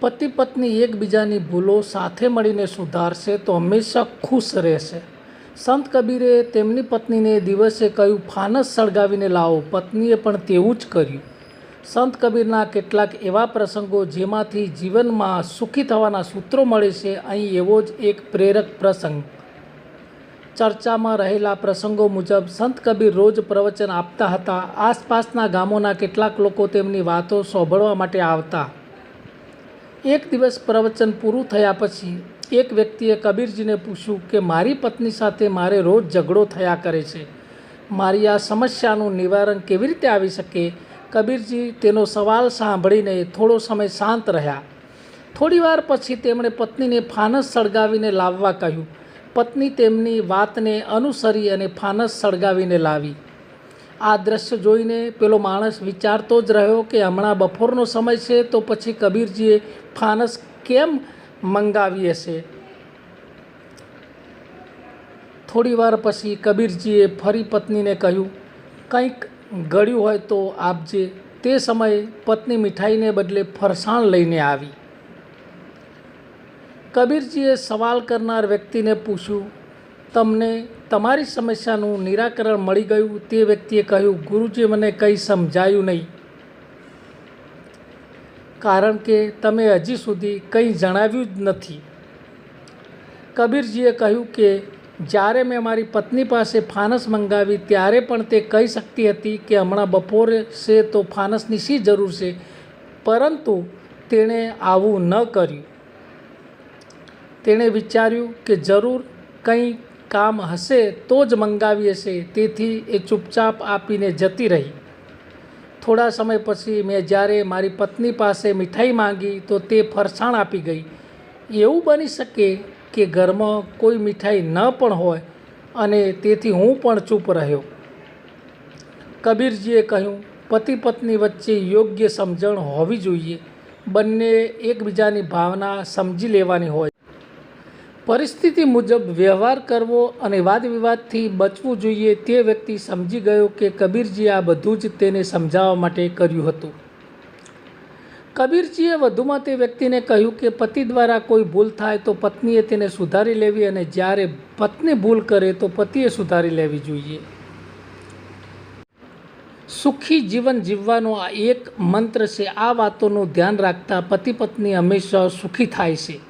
પતિ પત્ની એકબીજાની ભૂલો સાથે મળીને સુધારશે તો હંમેશા ખુશ રહેશે. સંત કબીરે તેમની પત્નીને દિવસે કહ્યું, ફાનસ સળગાવીને લાવો. પત્નીએ પણ તેવું જ કર્યું. સંત કબીરના કેટલાક એવા પ્રસંગો જેમાંથી જીવનમાં સુખી થવાના સૂત્રો મળે છે, અહીં એવો જ એક પ્રેરક પ્રસંગ. ચર્ચામાં રહેલા પ્રસંગો મુજબ સંત કબીર રોજ પ્રવચન આપતા હતા. આસપાસના ગામોના કેટલાક લોકો તેમની વાતો સાંભળવા માટે આવતા. એક દિવસ પ્રવચન પૂરું થયા પછી એક વ્યક્તિએ કબીરજીને પૂછ્યું કે, મારી પત્ની સાથે મારે રોજ ઝઘડો થયા કરે છે. મારી આ સમસ્યાનું નિવારણ કેવી રીતે આવી શકે? કબીરજી તેનો સવાલ સાંભળીને થોડો સમય શાંત રહ્યા. થોડીવાર પછી તેમણે પત્નીને ફાનસ સળગાવીને લાવવા કહ્યું. પત્ની તેમની વાતને અનુસરી અને ફાનસ સળગાવીને લાવી. આ દ્રશ્ય જોઈને પેલો માણસ વિચારતો જ રહ્યો કે હમણાં બપોરનો સમય છે, તો પછી કબીરજીએ ફાનસ કેમ મંગાવી હશે? થોડીવાર પછી કબીરજીએ ફરી પત્નીને કહ્યું, કંઈક ગળ્યું હોય તો આપજે. તે સમયે પત્ની મીઠાઈને બદલે ફરસાણ લઈને આવી. કબીરજીએ સવાલ કરનાર વ્યક્તિને પૂછ્યું, તમને તમારી સમસ્યાનું નિરાકરણ મળી ગયું તે વ્યક્તિએ કહ્યું, ગુરુજી, મને કંઈ સમજાયું નહીં. કારણ કે તમે હજી સુધી કંઈ જણાવ્યું જ નથી. કબીરજીએ કહ્યું કે, જ્યારે મેં મારી પત્ની પાસે ફાનસ મંગાવી, ત્યારે પણ તે કહી શકતી હતી કે હમણાં બપોરે છે તો ફાનસની શી જરૂર છે, પરંતુ તેણે આવું ન કર્યું. તેણે વિચાર્યું કે જરૂર કંઈ કામ હશે તો જ મંગાવી હશે તેથી એ ચૂપચાપ આપીને જતી રહી. થોડા સમય પછી મેં જ્યારે મારી પત્ની પાસે મીઠાઈ માંગી તો તે ફરસાણ આપી ગઈ. એવું બની શકે કે ઘરમાં કોઈ મીઠાઈ ન પણ હોય અને તેથી હું પણ ચૂપ રહ્યો. કબીરજીએ કહ્યું, પતિ પત્ની વચ્ચે યોગ્ય સમજણ હોવી જોઈએ. બંને એકબીજાની ભાવના સમજી લેવાની હોય. પરિસ્થિતિ મુજબ વ્યવહાર કરવો અને વાદ વિવાદથી બચવું જોઈએ તે વ્યક્તિ સમજી ગયો કે કબીરજીએ આ બધું જ તેને સમજાવવા માટે કર્યું હતું. કબીરજીએ વધુમાં તે વ્યક્તિને કહ્યું કે પતિ દ્વારા કોઈ ભૂલ થાય તો પત્નીએ તેને સુધારી લેવી અને જ્યારે પત્ની ભૂલ કરે તો પતિએ સુધારી લેવી જોઈએ. સુખી જીવન જીવવાનો આ એક મંત્ર છે. આ વાતોનું ધ્યાન રાખતા પતિ પત્ની હંમેશા સુખી થાય છે.